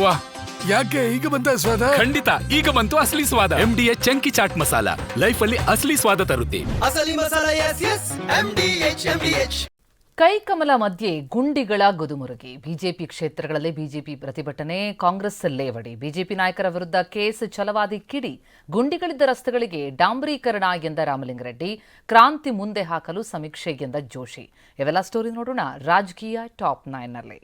ವಾ ಯಾಕೆ ಈಗ ಬಂತ ಸ್ವಾದ ಖಂಡಿತ ಈಗ ಬಂತು ಅಸಲಿ ಸ್ವಾದ. M D H chunky chaat masala. Life ಅಲ್ಲಿ ಅಸಲಿ ಸ್ವಾದ ತರುತ್ತೆ. ಅಸಲಿ masala S S M D H M D H ಕೈಕಮಲ ಮಧ್ಯೆ ಗುಂಡಿಗಳ ಗುದುಮುರುಗಿ. ಬಿಜೆಪಿ ಕ್ಷೇತ್ರಗಳಲ್ಲಿ ಬಿಜೆಪಿ ಪ್ರತಿಭಟನೆ ಕಾಂಗ್ರೆಸ್ ಲೇವಡಿ. ಬಿಜೆಪಿ ನಾಯಕರ ವಿರುದ್ಧ ಕೇಸ್ ಛಲವಾದಿ ಕಿಡಿ. ಗುಂಡಿಗಳಿದ್ದ ರಸ್ತೆಗಳಿಗೆ ಡಾಂಬರೀಕರಣ ಎಂದ ರಾಮಲಿಂಗರೆಡ್ಡಿ. ಕ್ರಾಂತಿ ಮುಂದೆ ಹಾಕಲು ಸಮೀಕ್ಷೆ ಎಂದ ಜೋಶಿ. ಇವೆಲ್ಲ ಸ್ಟೋರಿ ನೋಡೋಣ ರಾಜಕೀಯ ಟಾಪ್ ನೈನ್ನಲ್ಲಿ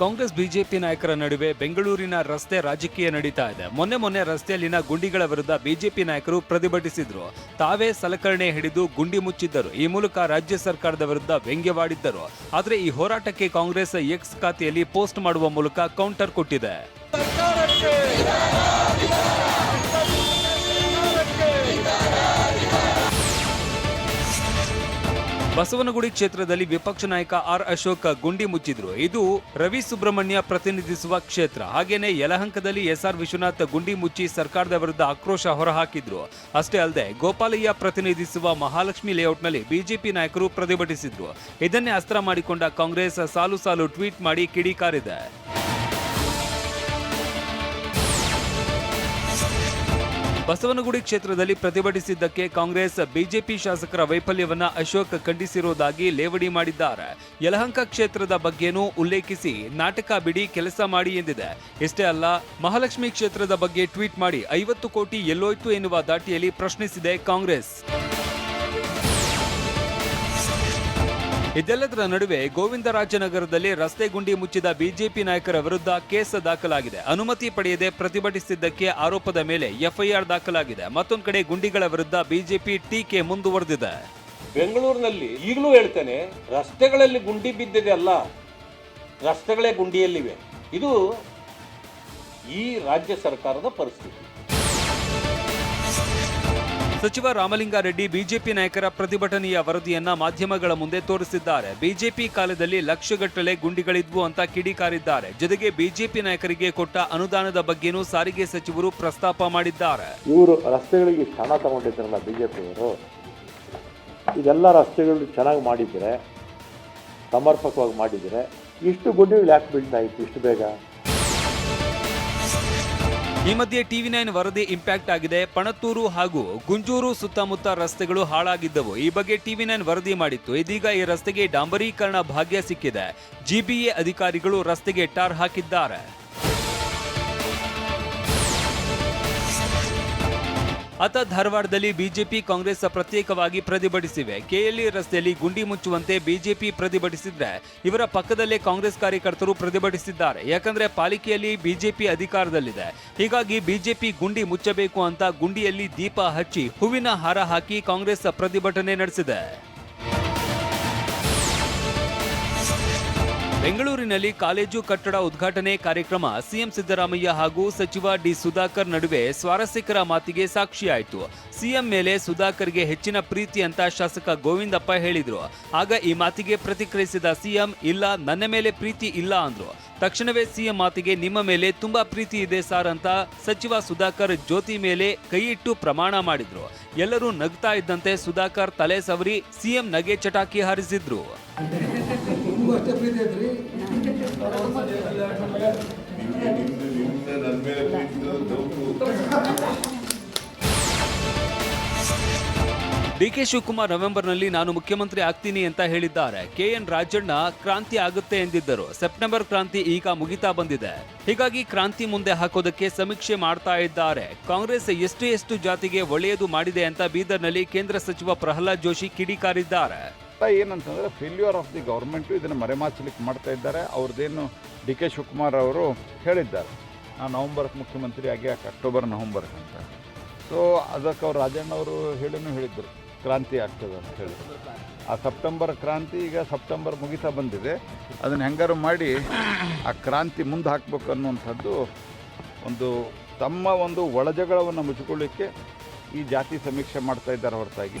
ಕಾಂಗ್ರೆಸ್ ಬಿಜೆಪಿ ನಾಯಕರ ನಡುವೆ ಬೆಂಗಳೂರಿನ ರಸ್ತೆ ರಾಜಕೀಯ ನಡೀತಾ ಇದೆ. ಮೊನ್ನೆ ಮೊನ್ನೆ ರಸ್ತೆಯಲ್ಲಿನ ಗುಂಡಿಗಳ ವಿರುದ್ಧ ಬಿಜೆಪಿ ನಾಯಕರು ಪ್ರತಿಭಟಿಸಿದ್ರು. ತಾವೇ ಸಲಕರಣೆ ಹಿಡಿದು ಗುಂಡಿ ಮುಚ್ಚಿದ್ದರು. ಈ ಮೂಲಕ ರಾಜ್ಯ ಸರ್ಕಾರದ ವಿರುದ್ಧ ವ್ಯಂಗ್ಯವಾಡಿದ್ದರು. ಆದರೆ ಈ ಹೋರಾಟಕ್ಕೆ ಕಾಂಗ್ರೆಸ್ ಎಕ್ಸ್ ಖಾತೆಯಲ್ಲಿ ಪೋಸ್ಟ್ ಮಾಡುವ ಮೂಲಕ ಕೌಂಟರ್ ಕೊಟ್ಟಿದೆ. ಬಸವನಗುಡಿ ಕ್ಷೇತ್ರದಲ್ಲಿ ವಿಪಕ್ಷ ನಾಯಕ ಆರ್ ಅಶೋಕ್ ಗುಂಡಿ ಮುಚ್ಚಿದ್ರು. ಇದು ರವಿ ಸುಬ್ರಹ್ಮಣ್ಯ ಪ್ರತಿನಿಧಿಸುವ ಕ್ಷೇತ್ರ. ಹಾಗೇನೆ ಯಲಹಂಕದಲ್ಲಿ ಎಸ್ಆರ್ ವಿಶ್ವನಾಥ್ ಗುಂಡಿ ಮುಚ್ಚಿ ಸರ್ಕಾರದ ವಿರುದ್ಧ ಆಕ್ರೋಶ ಹೊರಹಾಕಿದ್ರು. ಅಷ್ಟೇ ಅಲ್ಲದೆ ಗೋಪಾಲಯ್ಯ ಪ್ರತಿನಿಧಿಸುವ ಮಹಾಲಕ್ಷ್ಮಿ ಲೇಔಟ್ನಲ್ಲಿ ಬಿಜೆಪಿ ನಾಯಕರು ಪ್ರತಿಭಟಿಸಿದ್ರು. ಇದನ್ನೇ ಅಸ್ತ್ರ ಮಾಡಿಕೊಂಡ ಕಾಂಗ್ರೆಸ್ ಸಾಲು ಸಾಲು ಟ್ವೀಟ್ ಮಾಡಿ ಕಿಡಿಕಾರಿದೆ ಬಸವನಗುಡಿ ಕ್ಷೇತ್ರದಲ್ಲಿ ಪ್ರತಿಭಟಿಸಿದ್ದಕ್ಕೆ ಕಾಂಗ್ರೆಸ್, ಬಿಜೆಪಿ ಶಾಸಕರ ವೈಫಲ್ಯವನ್ನ ಅಶೋಕ್ ಖಂಡಿಸಿರುವುದಾಗಿ ಲೇವಡಿ ಮಾಡಿದ್ದಾರೆ. ಯಲಹಂಕ ಕ್ಷೇತ್ರದ ಬಗ್ಗೆನೂ ಉಲ್ಲೇಖಿಸಿ, ನಾಟಕ ಬಿಡಿ ಕೆಲಸ ಮಾಡಿ ಎಂದಿದೆ. ಇಷ್ಟೇ ಅಲ್ಲ, ಮಹಾಲಕ್ಷ್ಮಿ ಕ್ಷೇತ್ರದ ಬಗ್ಗೆ ಟ್ವೀಟ್ ಮಾಡಿ ಐವತ್ತು ಕೋಟಿ ಎಲ್ಲೋಯ್ತು ಎನ್ನುವ ದಾಟಿಯಲ್ಲಿ ಪ್ರಶ್ನಿಸಿದೆ ಕಾಂಗ್ರೆಸ್. ಇದೆಲ್ಲದರ ನಡುವೆ ಗೋವಿಂದರಾಜನಗರದಲ್ಲಿ ರಸ್ತೆ ಗುಂಡಿ ಮುಚ್ಚಿದ ಬಿಜೆಪಿ ನಾಯಕರ ವಿರುದ್ಧ ಕೇಸ್ ದಾಖಲಾಗಿದೆ. ಅನುಮತಿ ಪಡೆಯದೆ ಪ್ರತಿಭಟಿಸಿದ್ದಕ್ಕೆ ಆರೋಪದ ಮೇಲೆ ಎಫ್ಐಆರ್ ದಾಖಲಾಗಿದೆ. ಮತ್ತೊಂದು ಕಡೆ ಗುಂಡಿಗಳ ವಿರುದ್ಧ ಬಿಜೆಪಿ ಟೀಕೆ ಮುಂದುವರೆದಿದೆ. ಬೆಂಗಳೂರಿನಲ್ಲಿ ಈಗಲೂ ಹೇಳ್ತೇನೆ, ರಸ್ತೆಗಳಲ್ಲಿ ಗುಂಡಿ ಬಿದ್ದಿದೆ ಅಲ್ಲ, ರಸ್ತೆಗಳೇ ಗುಂಡಿಯಲ್ಲಿವೆ. ಇದು ಈ ರಾಜ್ಯ ಸರ್ಕಾರದ ಪರಿಸ್ಥಿತಿ. ಸಚಿವ ರಾಮಲಿಂಗಾರೆಡ್ಡಿ ಬಿಜೆಪಿ ನಾಯಕರ ಪ್ರತಿಭಟನೆಯ ವರದಿಯನ್ನ ಮಾಧ್ಯಮಗಳ ಮುಂದೆ ತೋರಿಸಿದ್ದಾರೆ. ಬಿಜೆಪಿ ಕಾಲದಲ್ಲಿ ಲಕ್ಷಗಟ್ಟಲೆ ಗುಂಡಿಗಳಿದ್ವು ಅಂತ ಕಿಡಿಕಾರಿದ್ದಾರೆ. ಜೊತೆಗೆ ಬಿಜೆಪಿ ನಾಯಕರಿಗೆ ಕೊಟ್ಟ ಅನುದಾನದ ಬಗ್ಗೆನೂ ಸಾರಿಗೆ ಸಚಿವರು ಪ್ರಸ್ತಾಪ ಮಾಡಿದ್ದಾರೆ. ಇವರು ರಸ್ತೆಗಳಿಗೆ ಹಣ ತಗೊಂಡಿದ್ದಾರಲ್ಲ ಬಿ ಜೆ ಪಿಯವರು ಇದೆಲ್ಲ ರಸ್ತೆಗಳು ಚೆನ್ನಾಗಿ ಮಾಡಿದರೆ, ಸಮರ್ಪಕವಾಗಿ ಮಾಡಿದರೆ, ಇಷ್ಟು ಗುಂಡಿಗಳು ಯಾಕೆ ಬೀಳ್ತಾ ಇತ್ತು, ಇಷ್ಟು ಬೇಗ? ಈ ಮಧ್ಯೆ ಟಿವಿ ನೈನ್ ವರದಿ ಇಂಪ್ಯಾಕ್ಟ್ ಆಗಿದೆ. ಪಣತ್ತೂರು ಹಾಗೂ ಗುಂಜೂರು ಸುತ್ತಮುತ್ತ ರಸ್ತೆಗಳು ಹಾಳಾಗಿದ್ದವು. ಈ ಬಗ್ಗೆ ಟಿವಿ ನೈನ್ ವರದಿ ಮಾಡಿತ್ತು. ಇದೀಗ ಈ ರಸ್ತೆಗೆ ಡಾಂಬರೀಕರಣ ಭಾಗ್ಯ ಸಿಕ್ಕಿದೆ. ಜಿಬಿಎ ಅಧಿಕಾರಿಗಳು ರಸ್ತೆಗೆ ಟಾರ್ ಹಾಕಿದ್ದಾರೆ. ಅತ ಧಾರವಾಡದಲ್ಲಿ ಬಿಜೆಪಿ, ಕಾಂಗ್ರೆಸ್ ಪ್ರತ್ಯೇಕವಾಗಿ ಪ್ರತಿಭಟಿಸಿವೆ. ಕೆಎಲ್ಇ ರಸ್ತೆಯಲ್ಲಿ ಗುಂಡಿ ಮುಚ್ಚುವಂತೆ ಬಿಜೆಪಿ ಪ್ರತಿಭಟಿಸಿದ್ರೆ ಇವರ ಪಕ್ಕದಲ್ಲೇ ಕಾಂಗ್ರೆಸ್ ಕಾರ್ಯಕರ್ತರು ಪ್ರತಿಭಟಿಸಿದ್ದಾರೆ. ಯಾಕಂದ್ರೆ ಪಾಲಿಕೆಯಲ್ಲಿ ಬಿಜೆಪಿ ಅಧಿಕಾರದಲ್ಲಿದೆ. ಹೀಗಾಗಿ ಬಿಜೆಪಿ ಗುಂಡಿ ಮುಚ್ಚಬೇಕು ಅಂತ ಗುಂಡಿಯಲ್ಲಿ ದೀಪ ಹಚ್ಚಿ ಹೂವಿನ ಹಾರ ಹಾಕಿ ಕಾಂಗ್ರೆಸ್ ಪ್ರತಿಭಟನೆ ನಡೆಸಿದೆ. ಬೆಂಗಳೂರಿನಲ್ಲಿ ಕಾಲೇಜು ಕಟ್ಟಡ ಉದ್ಘಾಟನೆ ಕಾರ್ಯಕ್ರಮ ಸಿಎಂ ಸಿದ್ದರಾಮಯ್ಯ ಹಾಗೂ ಸಚಿವ ಡಿ ಸುಧಾಕರ್ ನಡುವೆ ಸ್ವಾರಸ್ಯಕರ ಮಾತಿಗೆ ಸಾಕ್ಷಿಯಾಯಿತು. ಸಿಎಂ ಮೇಲೆ ಸುಧಾಕರ್ಗೆ ಹೆಚ್ಚಿನ ಪ್ರೀತಿ ಅಂತ ಶಾಸಕ ಗೋವಿಂದಪ್ಪ ಹೇಳಿದ್ರು. ಆಗ ಈ ಮಾತಿಗೆ ಪ್ರತಿಕ್ರಿಯಿಸಿದ ಸಿಎಂ, ಇಲ್ಲ, ನನ್ನ ಮೇಲೆ ಪ್ರೀತಿ ಇಲ್ಲ ಅಂದ್ರು. ತಕ್ಷಣವೇ ಸಿಎಂ ಮಾತಿಗೆ ನಿಮ್ಮ ಮೇಲೆ ತುಂಬಾ ಪ್ರೀತಿ ಇದೆ ಸಾರ್ ಅಂತ ಸಚಿವ ಸುಧಾಕರ್ ಜ್ಯೋತಿ ಮೇಲೆ ಕೈಯಿಟ್ಟು ಪ್ರಮಾಣ ಮಾಡಿದ್ರು. ಎಲ್ಲರೂ ನಗ್ತಾ ಇದ್ದಂತೆ ಸುಧಾಕರ್ ತಲೆ ಸವರಿ ಸಿಎಂ ನಗೆ ಚಟಾಕಿ ಹಾರಿಸಿದ್ರು. ಡಿಕೆ ಶಿವಕುಮಾರ್ ನವೆಂಬರ್ನಲ್ಲಿ ನಾನು ಮುಖ್ಯಮಂತ್ರಿ ಆಗ್ತೀನಿ ಅಂತ ಹೇಳಿದ್ದಾರೆ. ಕೆಎನ್ ರಾಜಣ್ಣ ಕ್ರಾಂತಿ ಆಗುತ್ತೆ ಎಂದಿದ್ದರು. ಸೆಪ್ಟೆಂಬರ್ ಕ್ರಾಂತಿ ಈಗ ಮುಗಿತಾ ಬಂದಿದೆ. ಹೀಗಾಗಿ ಕ್ರಾಂತಿ ಮುಂದೆ ಹಾಕೋದಕ್ಕೆ ಸಮೀಕ್ಷೆ ಮಾಡ್ತಾ ಇದ್ದಾರೆ. ಕಾಂಗ್ರೆಸ್ ಎಷ್ಟು ಎಷ್ಟು ಜಾತಿಗೆ ಒಳ್ಳೆಯದು ಮಾಡಿದೆ ಅಂತ ಬೀದರ್ನಲ್ಲಿ ಕೇಂದ್ರ ಸಚಿವ ಪ್ರಹ್ಲಾದ್ ಜೋಶಿ ಕಿಡಿಕಾರಿದ್ದಾರೆ. ಏನಂತಂದರೆ ಫೇಲ್ಯೂರ್ ಆಫ್ ದಿ ಗೌರ್ಮೆಂಟು ಇದನ್ನು ಮರೆಮಾಚಲಿಕ್ಕೆ ಮಾಡ್ತಾ ಇದ್ದಾರೆ. ಅವ್ರದ್ದೇನು ಡಿ ಕೆ ಶಿವಕುಮಾರ್ ಅವರು ಹೇಳಿದ್ದಾರೆ. ನಾನು ನವಂಬರ್ಗೆ ಮುಖ್ಯಮಂತ್ರಿ ಆಗಿ ಯಾಕೆ ಅಕ್ಟೋಬರ್ ನವಂಬರ್ಗೆ ಅಂತ. ಸೊ ಅದಕ್ಕೆ ಅವ್ರು ರಾಜಣ್ಣ ಅವರು ಹೇಳಿನೂ ಹೇಳಿದ್ದರು ಕ್ರಾಂತಿ ಆಗ್ತದೆ ಅಂತ ಹೇಳಿ ಆ ಸೆಪ್ಟೆಂಬರ್ ಕ್ರಾಂತಿ ಈಗ ಸೆಪ್ಟೆಂಬರ್ ಮುಗಿತಾ ಬಂದಿದೆ. ಅದನ್ನು ಹೆಂಗಾರು ಮಾಡಿ ಆ ಕ್ರಾಂತಿ ಮುಂದೆ ಹಾಕಬೇಕು ಅನ್ನುವಂಥದ್ದು ಒಂದು ತಮ್ಮ ಒಂದು ಒಳಜಗಳವನ್ನು ಮುಚ್ಚಿಕೊಳ್ಳಿಕ್ಕೆ ಈ ಜಾತಿ ಸಮೀಕ್ಷೆ ಮಾಡ್ತಾ ಇದ್ದಾರೆ ಹೊರತಾಗಿ.